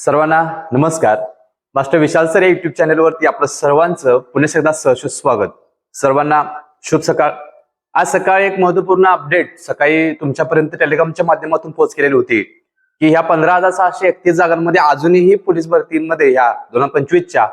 सर्वांना नमस्कार. Master Vishal sir या युट्यूब चॅनलवरती आपलं सर्वांचं पुन्हा एकदा सहर्ष स्वागत. सर्वांना शुभ सकाळ. आज सकाळी एक महत्त्वपूर्ण अपडेट सकाळी तुमच्यापर्यंत टेलिग्रामच्या माध्यमातून पोहोच केलेली होती की ह्या पंधरा हजार सहाशे एकतीस जागांमध्ये अजूनही पोलीस भरतीमध्ये ह्या दोन हजार पंचवीसच्या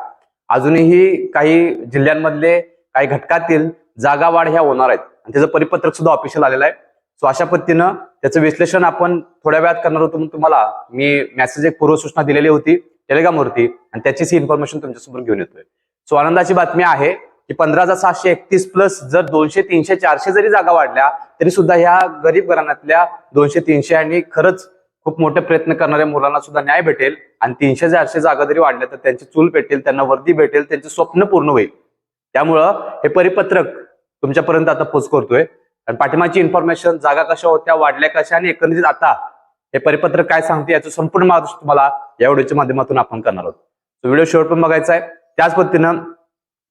अजूनही काही जिल्ह्यांमधले काही घटकातील जागा वाढ ह्या होणार आहेत. आणि त्याचं परिपत्रक सुद्धा ऑफिशियल आलेलं आहे. सो अशा पद्धतीनं त्याचं विश्लेषण आपण थोड्या वेळात करणार होतो म्हणून तुम्हाला मी मेसेज एक पूर्वसूचना दिलेली होती टेलिग्रामवरती आणि त्याचीच ही इन्फॉर्मेशन तुमच्यासमोर घेऊन येतोय. सो आनंदाची बातमी आहे की पंधरा हजार सहाशे एकतीस प्लस जर दोनशे तीनशे चारशे जरी जागा वाढल्या तरी सुद्धा ह्या गरीब घराण्यातल्या दोनशे तीनशे आणि खरंच खूप मोठे प्रयत्न करणाऱ्या मुलांना सुद्धा न्याय भेटेल आणि तीनशे चारशे जागा जरी वाढल्या तर त्यांची चूल भेटेल त्यांना वर्दी भेटेल त्यांचे स्वप्न पूर्ण होईल. त्यामुळं हे परिपत्रक तुमच्यापर्यंत आता पोच करतोय. आणि पाठिंबाची इन्फॉर्मेशन जागा कशा होत्या वाढल्या कशा आणि एकंदरीत आता हे परिपत्रक काय सांगते याचं संपूर्ण मार्गदर्शन तुम्हाला या व्हिडिओच्या माध्यमातून आपण करणार आहोत. व्हिडिओ शेवट पण बघायचा आहे. त्याच पद्धतीनं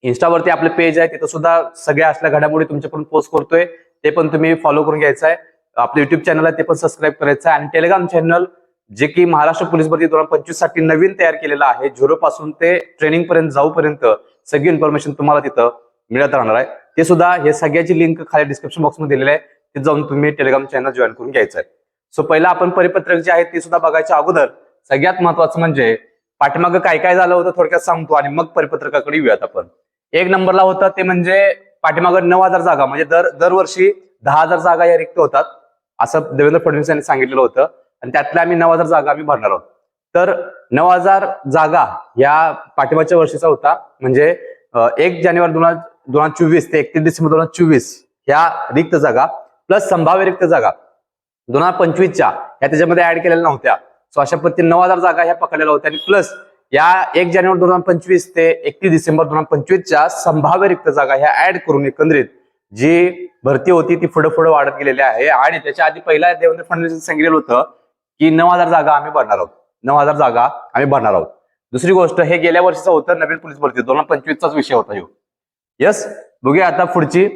इन्स्टावरती आपलं पेज आहे तिथं सुद्धा सगळ्या असल्या घडामोडी तुमच्याकडून पोस्ट करतोय. ते पण तुम्ही फॉलो करून घ्यायचं आहे. आपलं युट्यूब चॅनल आहे ते पण सबस्क्राईब करायचं आहे. आणि टेलिग्राम चॅनल जे की महाराष्ट्र पोलीस भरती दोन हजार पंचवीससाठी नवीन तयार केलेलं आहे झिरो पासून ते ट्रेनिंग पर्यंत जाऊपर्यंत सगळी इन्फॉर्मेशन तुम्हाला तिथं मिळत राहणार आहे. ते सुद्धा हे सगळ्याची लिंक खाली डिस्क्रिप्शन बॉक्समध्ये दिलेली आहे ते जाऊन तुम्ही टेलिग्राम चॅनल जॉईन करून घ्यायचं आहे. सो पहिला आपण परिपत्रक जे आहे ते सुद्धा बघायच्या अगोदर सगळ्यात महत्वाचं म्हणजे पाठीमागं काय काय झालं होतं थोडक्यात सांगतो आणि मग परिपत्रकाकडे येऊयात आपण. एक नंबरला होतं ते म्हणजे पाठीमागं नऊ हजार जागा म्हणजे दर दरवर्षी दहा हजार जागा या रिक्त होतात. असं देवेंद्र फडणवीस यांनी सांगितलेलं होतं. आणि त्यातल्या आम्ही नऊ हजार जागा आम्ही भरणार आहोत. तर नऊ हजार जागा या पाठिंबाच्या वर्षीचा होता. म्हणजे एक जानेवारी दोन हजार दोन हजार चोवीस ते एकतीस डिसेंबर दोन हजार चोवीस ह्या रिक्त जागा प्लस संभाव्य रिक्त जागा दोन हजार पंचवीसच्या ह्या त्याच्यामध्ये ऍड केलेल्या नव्हत्या. सो अशा पद्धतीने नऊ हजार जागा ह्या पकडलेल्या होत्या आणि प्लस या एक जानेवारी दोन हजार पंचवीस ते एकतीस डिसेंबर दोन हजार पंचवीसच्या संभाव्य रिक्त जागा ह्या ऍड करून एकंदरीत जी भरती होती ती पुढे पुढे वाढत गेलेली आहे आणि त्याच्या आधी पहिला देवेंद्र फडणवीस सांगितलेलं होतं की नऊ हजार जागा आम्ही भरणार आहोत. नऊ हजार जागा आम्ही भरणार आहोत. दुसरी गोष्ट हे गेल्या वर्षीचं होतं नवीन पोलीस भरती. दोन हजार पंचवीसचाच विषय होता येऊ यस बघूया आता पुढची.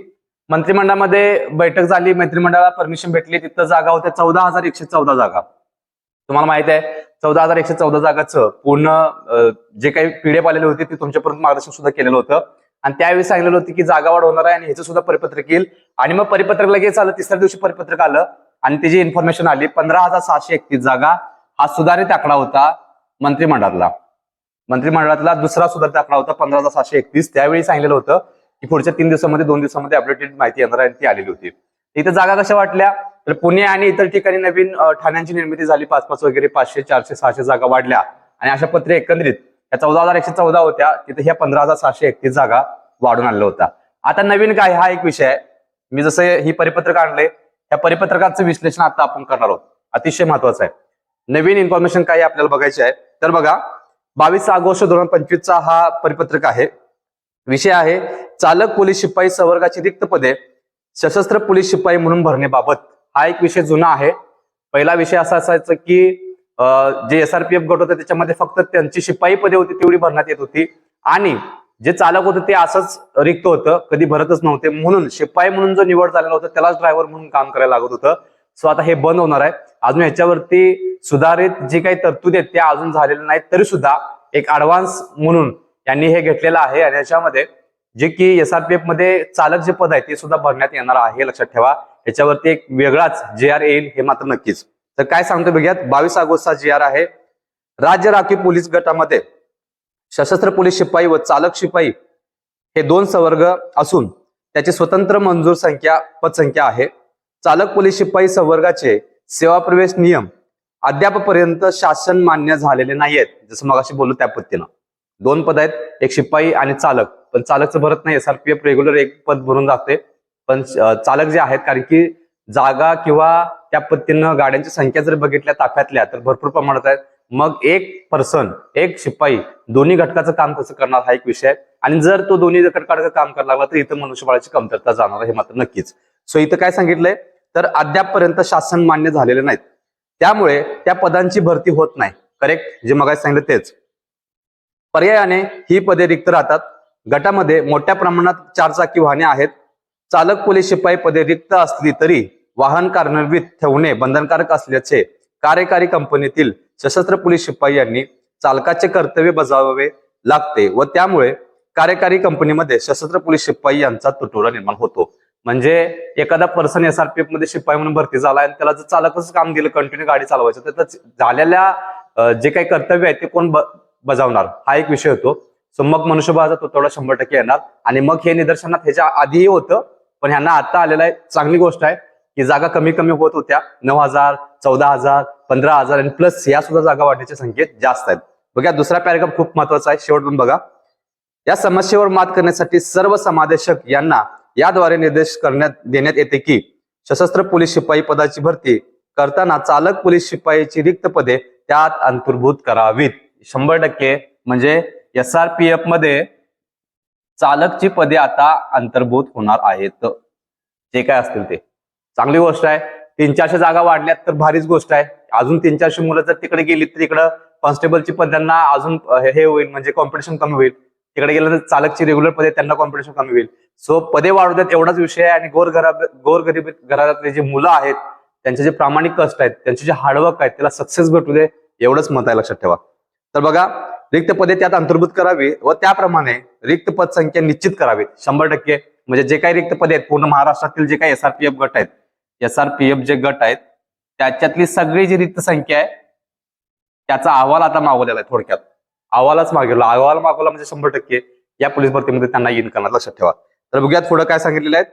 मंत्रिमंडळामध्ये बैठक झाली मंत्रिमंडळाला परमिशन भेटली तिथं जागा होत्या चौदा हजार एकशे चौदा जागा. तुम्हाला माहीत आहे चौदा हजार एकशे चौदा जागाचं पूर्ण जे काही पीडीएफ आलेले होते ते तुमच्यापर्यंत मार्गदर्शन सुद्धा केलेलं होतं. आणि त्यावेळी सांगितलेलं होतं की जागा वाढ होणार आहे आणि ह्याचं सुद्धा परिपत्रक येईल. आणि मग परिपत्रक लगेच आलं तिसऱ्या दिवशी परिपत्रक आलं आणि त्याची इन्फॉर्मेशन आली पंधरा हजार सहाशे एकतीस जागा हा सुधारित आकडा होता मंत्रिमंडळातला. मंत्रिमंडळातला दुसरा सुद्धा आकडा होता पंधरा हजार सहाशे एकतीस. त्यावेळी सांगितलेलं होतं की पुढच्या तीन दिवसामध्ये दोन दिवसामध्ये अपडेटेड माहिती येणार आहे ती आलेली होती. इथं जागा कशा वाटल्या? तर पुणे आणि इतर ठिकाणी नवीन ठाण्यांची निर्मिती झाली. पाच पाच वगैरे पाचशे चारशे सहाशे जागा वाढल्या. आणि अशा पत्रे एकंदरीत या चौदा हजार एकशे चौदा होत्या. तिथे ह्या पंधरा हजार सहाशे एकतीस जागा वाढून आणल्या होत्या. आता नवीन काय? हा एक विषय आहे. मी जसं ही परिपत्रक आणले त्या परिपत्रकाचं विश्लेषण आता आपण करणार आहोत. अतिशय महत्वाचं आहे. नवीन इन्फॉर्मेशन काय आपल्याला बघायची आहे. तर बघा बावीस ऑगस्ट दोन हजार पंचवीसचा हा परिपत्रक आहे. विषय आहे चालक पोलीस शिपाई संवर्गाची रिक्त पदे सशस्त्र पोलीस शिपाई म्हणून भरण्याबाबत हा एक विषय जुना आहे. पहिला विषय असा असायचा की जे एस आर पी एफ गट होते त्याच्यामध्ये फक्त त्यांची शिपाई पदे होती तेवढी भरण्यात येत होती. आणि जे चालक होते ते असंच रिक्त होतं कधी भरतच नव्हते. म्हणून शिपाई म्हणून जो निवड झालेला होता त्यालाच ड्रायव्हर म्हणून काम करायला लागत होतं. सो आता हे बंद होणार आहे. अजून ह्याच्यावरती सुधारित जी काही तरतूद आहेत त्या अजून झालेल्या नाहीत. तरी सुद्धा एक ऍडव्हान्स म्हणून यांनी हे घेतलेलं आहे. आणि याच्यामध्ये जे की एस आर पी एफमध्ये चालक जे पद आहे ते सुद्धा भरण्यात येणार आहे. लक्षात ठेवा. याच्यावरती एक वेगळाच जे आर येईल हे मात्र नक्कीच. तर काय सांगतो बघूयात. बावीस ऑगस्टचा जे आर आहे. राज्य राखीव पोलीस गटामध्ये सशस्त्र पोलीस शिपाई व चालक शिपाई हे दोन संवर्ग असून त्याची स्वतंत्र मंजूर संख्या पदसंख्या आहे. चालक पोलीस शिपाई संवर्गाचे सेवा प्रवेश नियम अद्यापपर्यंत शासन मान्य झालेले नाहीयेत. जसं मगाशी बोललो त्या पद्धतीनं. दोन पद आहेत. एक शिपाई आणि चालक. पण चालकचं भरत नाही एसआरपीएफ रेग्युलर एक पद भरून जाते. पण चालक जे आहेत कारण की जागा किंवा त्या पद्धतीनं गाड्यांची संख्या जर बघितल्या ताफ्यातल्या तर भरपूर प्रमाणात आहेत. मग एक पर्सन एक शिपाई दोन्ही घटकाचं काम कसं करणार हा एक विषय आहे. आणि जर तो दोन्ही घटकाचं काम करायला लागला तर इथं मनुष्यबळाची कमतरता जाणार हे मात्र नक्कीच. सो इथं काय सांगितलंय? तर अद्यापपर्यंत शासन मान्य झालेले नाहीत. त्यामुळे त्या पदांची भरती होत नाही. करेक्ट जे मग सांगितलं तेच. पर्यायाने ही पदे रिक्त राहतात. गटामध्ये मोठ्या प्रमाणात चारचाकी वाहने आहेत. चालक पोलीस शिपाई पदे रिक्त असली तरी वाहन कार्यान्वित ठेवणे बंधनकारक असल्याचे कार्यकारी कंपनीतील सशस्त्र पोलीस शिपाई यांनी चालकाचे कर्तव्य बजावावे लागते व त्यामुळे कार्यकारी कंपनीमध्ये सशस्त्र पोलीस शिपाई यांचा तुटवडा निर्माण होतो. म्हणजे एखादा पर्सन एसआरपीएफमध्ये शिपाई म्हणून भरती झाला आणि त्याला जर चालकच काम दिलं कंटिन्यू गाडी चालवायचं तर झालेल्या जे काही कर्तव्य आहे ते कोण बजावणार? हा एक विषय होतो. सो मग मनुष्यबळाचा तेवढा शंभर टक्के येणार. आणि मग हे निदर्शनात ह्याच्या आधीही होतं पण ह्यांना आता आलेलं आहे चांगली गोष्ट आहे की जागा कमी कमी होत होत्या. नऊ हजार चौदा हजार पंधरा हजार आणि प्लस या सुद्धा जागा वाढण्याचे संकेत जास्त आहेत. बघा दुसरा पॅरेग्राफ खूप महत्त्वाचा आहे. शेवट पण बघा. या समस्येवर मात करण्यासाठी सर्व समादेशक यांना याद्वारे निर्देश करण्यात देण्यात येते की सशस्त्र पोलीस शिपाई पदाची भरती करताना चालक पोलीस शिपाईची रिक्त पदे त्यात अंतर्भूत करावीत. शंभर टक्के म्हणजे एस आर पी एफमध्ये चालकची पदे आता अंतर्भूत होणार आहेत. जे काय असतील ते. चांगली गोष्ट आहे. तीन चारशे जागा वाढल्यात तर भारीच गोष्ट आहे. अजून तीन चारशे मुलं जर तिकडे गेली तर तिकडं कॉन्स्टेबलची त्यांना अजून हे होईल म्हणजे कॉम्पिटिशन कमी होईल. तिकडे गेलं तर चालकची रेग्युलर पदे त्यांना कॉम्पिटिशन कमी होईल. सो पदे वाढू देत एवढाच विषय आहे आणि गोर घरा गोरगरीब घरातले जे मुलं आहेत त्यांचे जे प्रामाणिक कष्ट आहेत त्यांचे जे हार्डवर्क आहेत त्याला सक्सेस भेटू दे एवढंच मत आहे लक्षात ठेवा. तर बघा रिक्त पदे त्यात अंतर्भूत करावी व त्याप्रमाणे रिक्त पद संख्या निश्चित करावी. शंभर टक्के. म्हणजे जे काही रिक्त पदे आहेत पूर्ण महाराष्ट्रातील जे काही एसआरपीएफ गट आहेत एसआरपीएफ जे गट आहेत त्याच्यातली सगळी जी रिक्त संख्या आहे त्याचा अहवाल आता मागवलेला आहे थोडक्यात. अहवालच मागवला अहवाल मागवला म्हणजे शंभर टक्के या पोलीस भरतीमध्ये त्यांना येईन करणार लक्षात ठेवा. तर बघूयात पुढे काय सांगितलेलं आहे.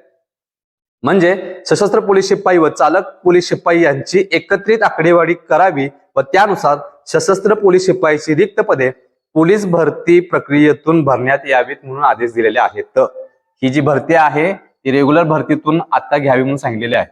म्हणजे सशस्त्र पोलीस शिपाई व चालक पोलीस शिपाई यांची एकत्रित आकडेवारी करावी व त्यानुसार सशस्त्र पोलीस शिपाईची रिक्त पदे पोलीस भरती प्रक्रियेतून भरण्यात यावीत म्हणून आदेश दिलेले आहेत. ही जी भरती आहे ती रेग्युलर भरतीतून आता घ्यावी म्हणून सांगितलेली आहे.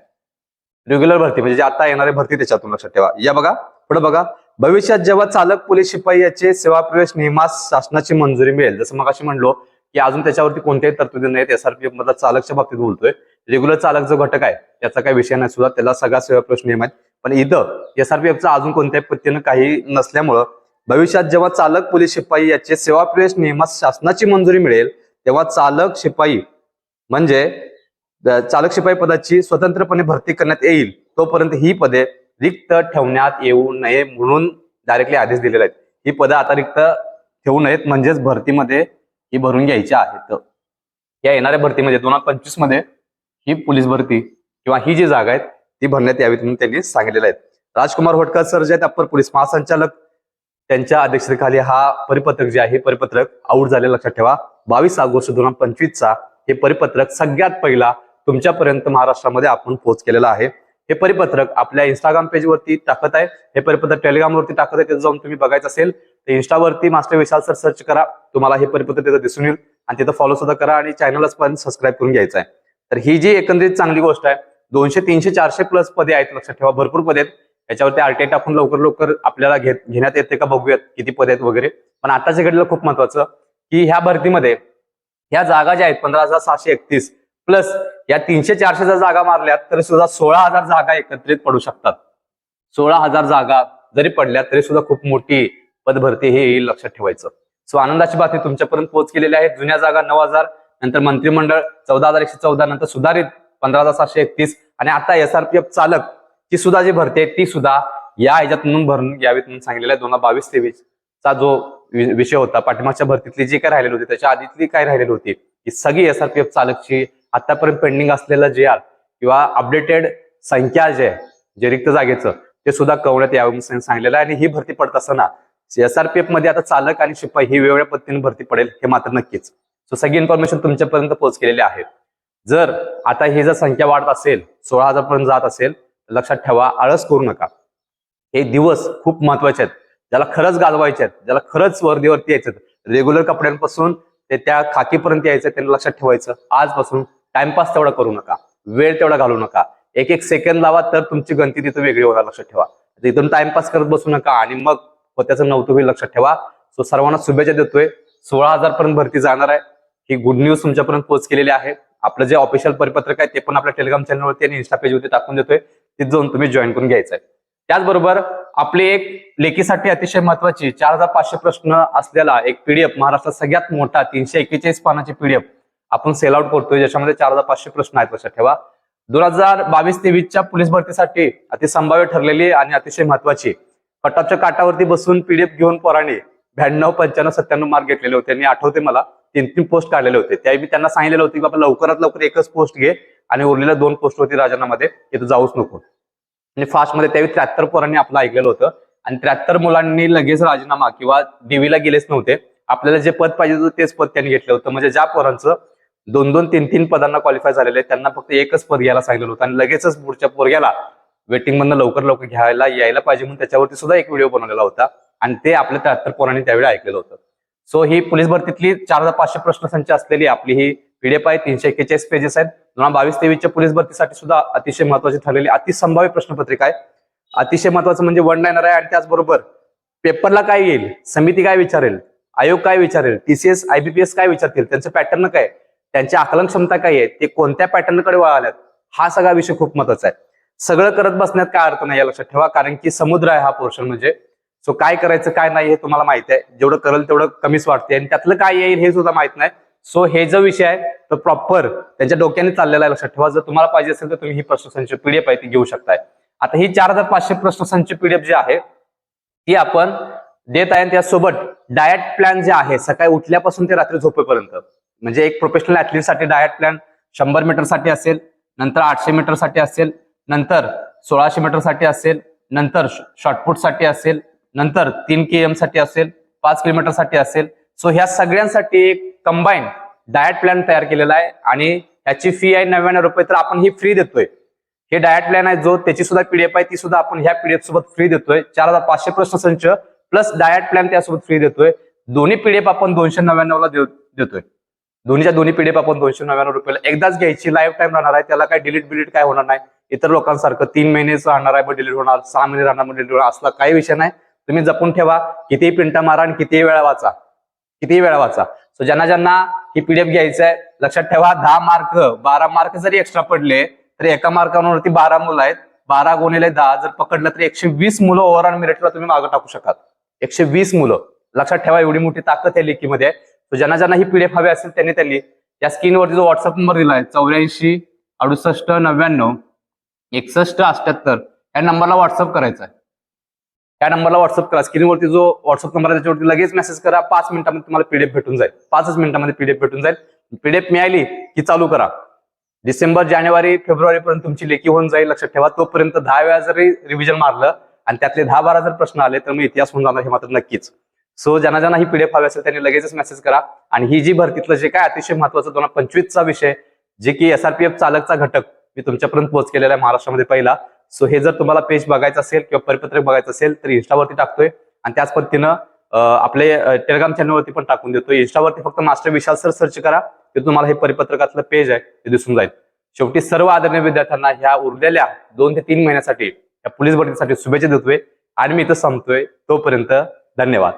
रेग्युलर भरती म्हणजे जे आता येणारी भरती त्याच्यातून लक्षात ठेवा. या बघा पुढे बघा. भविष्यात जेव्हा चालक पोलीस शिपाई याचे सेवा प्रवेश नियमास शासनाची मंजुरी मिळेल. जसं मग अशी म्हणलो की अजून त्याच्यावरती कोणत्याही तरतुदी नाहीत. एसआरपीएफ मधला चालकच्या बाबतीत बोलतोय. रेग्युलर चालक जो घटक आहे त्याचा काही विषय नाही सुद्धा. त्याला सगळा सेवा प्रवेश नियम आहेत. पण इथं एसआरपीएफचा अजून कोणत्याही पद्धतीनं काही नसल्यामुळं भविष्यात जेव्हा चालक पोलीस शिपाई याचे सेवा प्रवेश नियमास शासनाची मंजुरी मिळेल तेव्हा चालक शिपाई म्हणजे चालक शिपाई पदाची स्वतंत्रपणे भरती करण्यात येईल तोपर्यंत ही पदे रिक्त ठेवण्यात येऊ नये म्हणून डायरेक्टली आदेश दिलेले आहेत. ही पदं आता रिक्त ठेवू नयेत म्हणजेच भरतीमध्ये ही भरून घ्यायची आहेत. या येणाऱ्या भरतीमध्ये दोन हजार पंचवीसमध्ये ही पोलीस भरती किंवा ही जी जागा आहेत ती भरण्यात यावीत म्हणून त्यांनी सांगितलेलं आहे. राजकुमार होटकर सर जे आहेत अप्पर पोलीस महासंचालक त्यांच्या अध्यक्षतेखाली हा परिपत्रक जे आहे परिपत्रक आऊट झाले लक्षात ठेवा. बावीस ऑगस्ट दोन हजार पंचवीसचा हे परिपत्रक सगळ्यात पहिला तुमच्यापर्यंत महाराष्ट्रामध्ये आपण पोहोच केलेला आहे. हे परिपत्रक आपल्या इंस्टाग्राम पेजवरती टाकत आहे. हे परिपत्रक टेलिग्रामवरती टाकत आहे तिथे जाऊन तुम्ही बघायचं असेल तर इंस्टावरती मास्टर विशाल सर सर्च करा. तुम्हाला हे परिपत्रक तिथं दिसून येईल. आणि तिथं फॉलो सुद्धा करा आणि चॅनलच पण सबस्क्राईब करून घ्यायचं आहे. तर ही जी एकंदरीत चांगली गोष्ट आहे दोनशे तीनशे चारशे प्लस पदे आहेत लक्षात ठेवा. भरपूर पदे आहेत. याच्यावरती आरटीआय टाकून लवकर लवकर आपल्याला घेत घेण्यात येते का बघूयात किती पदे आहेत वगैरे. पण आताच्या घडीला खूप महत्वाचं की ह्या भरतीमध्ये ह्या जागा ज्या आहेत पंधरा हजार सहाशे एकतीस प्लस या तीनशे चारशे जर जागा मारल्यात तरी सुद्धा सोळा हजार जागा एकत्रित पडू शकतात. सोळा हजार जागा जरी पडल्या तरी सुद्धा खूप मोठी पदभरती हे येईल लक्षात ठेवायचं. सो आनंदाची बातमी तुमच्यापर्यंत पोहोच केलेली आहे. जुन्या जागा नऊ हजार नंतर मंत्रिमंडळ चौदा हजार एकशे चौदा नंतर सुधारित पंधरा हजार सातशे एकतीस आणि आता एसआरपीएफ चालक ची सुद्धा जी भरती आहे ती सुद्धा या ह्याच्यात म्हणून भरून घ्यावीत म्हणून सांगितलेलं आहे. दोन हजार बावीस तेवीस चा जो विषय होता पाठीमागच्या भरतीतली जी काय राहिलेली होती त्याच्या आधीतली काय राहिलेली होती ही सगळी एसआरपीएफ चालकची आतापर्यंत पेंडिंग असलेलं जे आर किंवा अपडेटेड संख्या जे आहे जे रिक्त जागेचं ते सुद्धा कळवण्यात यावं सांगितलेलं आहे. आणि ही भरती पडत असताना एसआरपीएफमध्ये आता चालक आणि शिपाई ही वेगवेगळ्या पद्धतीने भरती पडेल हे मात्र नक्कीच. सो सगळी इन्फॉर्मेशन तुमच्यापर्यंत पोहोच केलेली आहे. जर आता ही जर संख्या वाढत असेल सोळा हजार पर्यंत जात असेल तर लक्षात ठेवा आळस करू नका. हे दिवस खूप महत्त्वाचे आहेत. ज्याला खरंच गाजवायचे आहेत ज्याला खरंच वर्दीवरती यायचं रेग्युलर कपड्यांपासून ते त्या खाकीपर्यंत यायचं त्यांना लक्षात ठेवायचं. आजपासून टाइमपास तेवढा करू नका. वेळ तेवढा घालू नका. एक एक सेकंद लावा तर तुमची गणती तिथं वेगळी होणार लक्षात ठेवा. इथून टाइमपास करत बसू नका आणि मग त्याचं नव्हतं होईल लक्षात ठेवा. सो सर्वांना शुभेच्छा देतोय. सोळा हजार पर्यंत भरती जाणार आहे. ही गुड न्यूज तुमच्यापर्यंत पोहोच केलेली आहे. आपलं जे ऑफिशियल परिपत्रक आहे ते पण आपल्या टेलिग्राम चॅनलवरती आणि इन्स्टा पेजवरती टाकून देतोय. तिथे जाऊन तुम्ही जॉईन करून घ्यायचंय. त्याचबरोबर आपली एक लेखीसाठी अतिशय महत्वाची चार हजार पाचशे प्रश्न असलेला एक पीडीएफ महाराष्ट्रात सगळ्यात मोठा तीनशे एक्केचाळीस पानाची पीडीएफ आपण सेल आउट करतोय ज्याच्यामध्ये चार हजार पाचशे प्रश्न आहेत लक्षात ठेवा. दोन हजार बावीस तेवीसच्या पोलीस भरतीसाठी अतिसंभाव्य ठरलेली आणि अतिशय महत्वाची कटऑफच्या काटावरती बसून पीडीएफ घेऊन पोरांनी ब्याण्णव पंच्याण्णव सत्त्याण्णव मार्क घेतलेले होते. आणि आठवते मला तीन तीन पोस्ट काढलेले होते. त्यावेळी मी त्यांना सांगितलेलं होतं की बाबा लवकरात लवकर एकच पोस्ट घे आणि उरलेल्या दोन पोस्ट होती राजीनामध्ये तिथं जाऊच नको. आणि फास्टमध्ये त्यावेळी त्र्याहत्तर पोरांनी आपलं ऐकलेलं होतं. आणि त्र्याहत्तर मुलांनी लगेच राजीनामा किंवा डीव्हीला गेलेच नव्हते. आपल्याला जे पद पाहिजे होतं तेच पद त्यांनी घेतलं होतं. म्हणजे ज्या पोरांचं दोन दोन तीन तीन पदांना क्वालिफाय झालेले आहेत, त्यांना फक्त एकच पद घ्यायला सांगितलं होतं. आणि लगेचच पुढच्या पोरग्याला वेटिंग मधनं लवकर लवकर घ्यायला यायला पाहिजे म्हणून त्याच्यावरती सुद्धा एक व्हिडिओ बनवलेला होता. आणि ते आपल्या त्र्याहत्तर पोरांनी त्यावेळी ऐकलेलं होतं. सो ही पोलीस भरतीतली चार हजार पाचशे प्रश्नसंच असलेली आपली ही पीडीएफ आहे. तीनशे एक्केचाळीस पेजेस आहेत. दोन हजार बावीस तेवीसच्या पोलीस भरतीसाठी सुद्धा अतिशय महत्वाची ठरलेली अतिसंभाव्य प्रश्नपत्रिका आहे. अतिशय महत्वाचं म्हणजे वन लाईनर आहे. आणि त्याचबरोबर पेपरला काय येईल? समिती काय विचारेल? आयोग काय विचारेल? टीसीएस आयबीपीएस काय विचारतील? त्यांचं पॅटर्न काय त्यांची आकलन क्षमता काय आहे ते कोणत्या पॅटर्नकडे वळाल्यात हा सगळा विषय खूप महत्त्वाचा आहे. सगळं करत बसण्यात काय अर्थ नाही या लक्षात ठेवा कारण की समुद्र आहे हा पोर्शन म्हणजे. सो काय करायचं काय नाही हे तुम्हाला माहिती आहे. जेवढं करेल तेवढं कमीच वाटते आणि त्यातलं काय येईल हे सुद्धा माहीत नाही. सो हे जो विषय आहे तो प्रॉपर त्यांच्या डोक्याने चाललेला आहे. लक्षात ठेवा जर तुम्हाला पाहिजे असेल तर तुम्ही ही प्रश्नसंच पीडीएफ आहे ती घेऊ शकताय. आता ही चार हजार पाचशे प्रश्नसंच पीडीएफ जी आहे ती आपण देत आहे त्यासोबत डायट प्लॅन जे आहे सकाळी उठल्यापासून ते रात्री झोपेपर्यंत. म्हणजे एक प्रोफेशनल ऍथलीटसाठी डायट प्लॅन शंभर मीटरसाठी असेल नंतर आठशे मीटरसाठी असेल नंतर सोळाशे मीटरसाठी असेल नंतर शॉर्टपुटसाठी असेल नंतर तीन के एमसाठी असेल पाच किलोमीटरसाठी असेल. सो ह्या सगळ्यांसाठी एक कंबाईन डायट प्लॅन तयार केलेला आहे आणि ह्याची फी आहे नव्याण्णव रुपये तर आपण ही फ्री देतोय. हे डायट प्लॅन आहे जो त्याची सुद्धा पीडीएफ आहे ती सुद्धा आपण ह्या पीडीएफ सोबत फ्री देतोय. चार हजार पाचशे प्रश्न संच प्लस डायट प्लॅन त्यासोबत फ्री देतोय. दोन्ही पीडीएफ आपण दोनशे नव्याण्णवला देऊ- देतोय. दोन्हीच्या दोन्ही पीडीएफ आपण दोनशे नव्याण्णव रुपयाला एकदाच घ्यायची लाईफ टाईम राहणार आहे. त्याला काय डिलीट बिलीट काय होणार नाही. इतर लोकांसारखं तीन महिनेच राहणार आहे मग डिलीट होणार. सहा महिने राहणार मग डिलीट होणार. असला काही विषय नाही. तुम्ही जपून ठेवा. कितीही पिंटा मारा आणि कितीही वेळा वाचा. कितीही वेळा वाचा. सो ज्यांना ज्यांना ही पीडीएफ घ्यायचं आहे लक्षात ठेवा दहा मार्क बारा मार्क जरी एक्स्ट्रा पडले तरी एका मार्कावरती बारा मुलं आहेत. बारा गुणिले दहा जर पकडलं तर एकशे वीस मुलं ओव्हरऑल मेरिटला तुम्ही मागं टाकू शकाल. एकशे वीस मुलं. लक्षात ठेवा एवढी मोठी ताकद त्या लेखीमध्ये आहे. ज्यांना ज्यांना ही पीडीएफ हवी असेल त्यांनी त्यांनी या स्क्रीनवरती जो व्हॉट्सअप नंबर दिला आहे चौऱ्याऐंशी अडुसष्ट नव्याण्णव एकसष्ट अष्ट्याहत्तर या नंबरला व्हॉट्सअप करायचा आहे. त्या नंबरला व्हॉट्सअप करा. स्क्रीनवरती जो व्हॉट्सअप नंबर आहे त्याच्यावरती लगेच मेसेज करा. पाच मिनिटांमध्ये तुम्हाला पीडीएफ भेटून जाईल. पाचच मिनिटांमध्ये पीडीएफ भेटून जाईल. पीडीएफ मिळाली की चालू करा. डिसेंबर जानेवारी फेब्रुवारी पर्यंत तुमची लेखी होऊन जाईल लक्षात ठेवा. तोपर्यंत दहा वेळा जरी रिव्हिजन मारलं आणि त्यातले दहा बारा जर प्रश्न आले तर मग इतिहास होऊन जाणार हे मात्र नक्कीच. सो ज्यांना ज्यांना ही पीडीएफ हवी असेल त्यांनी लगेचच मेसेज करा. आणि ही जी भरतीतलं जे काय अतिशय महत्वाचं दोन हजार पंचवीसचा विषय जे की एसआरपीएफ चालकचा घटक मी तुमच्यापर्यंत पोहोच केलेला आहे महाराष्ट्रामध्ये पहिला. सो हे जर तुम्हाला पेज बघायचं असेल किंवा परिपत्रक बघायचं असेल तर इंस्टावरती टाकतोय. आणि त्याच पद्धतीनं आपले टेलिग्राम चॅनलवरती पण टाकून देतो इंस्टावरती फक्त मास्टर विशाल सर सर्च करा. ते तुम्हाला हे परिपत्रकातलं पेज आहे ते दिसून जाईल. शेवटी सर्व आदरणीय विद्यार्थ्यांना ह्या उरलेल्या दोन ते तीन महिन्यासाठी या पोलीस भरतीसाठी शुभेच्छा देतोय. आणि मी इथं संपतोय. तोपर्यंत धन्यवाद.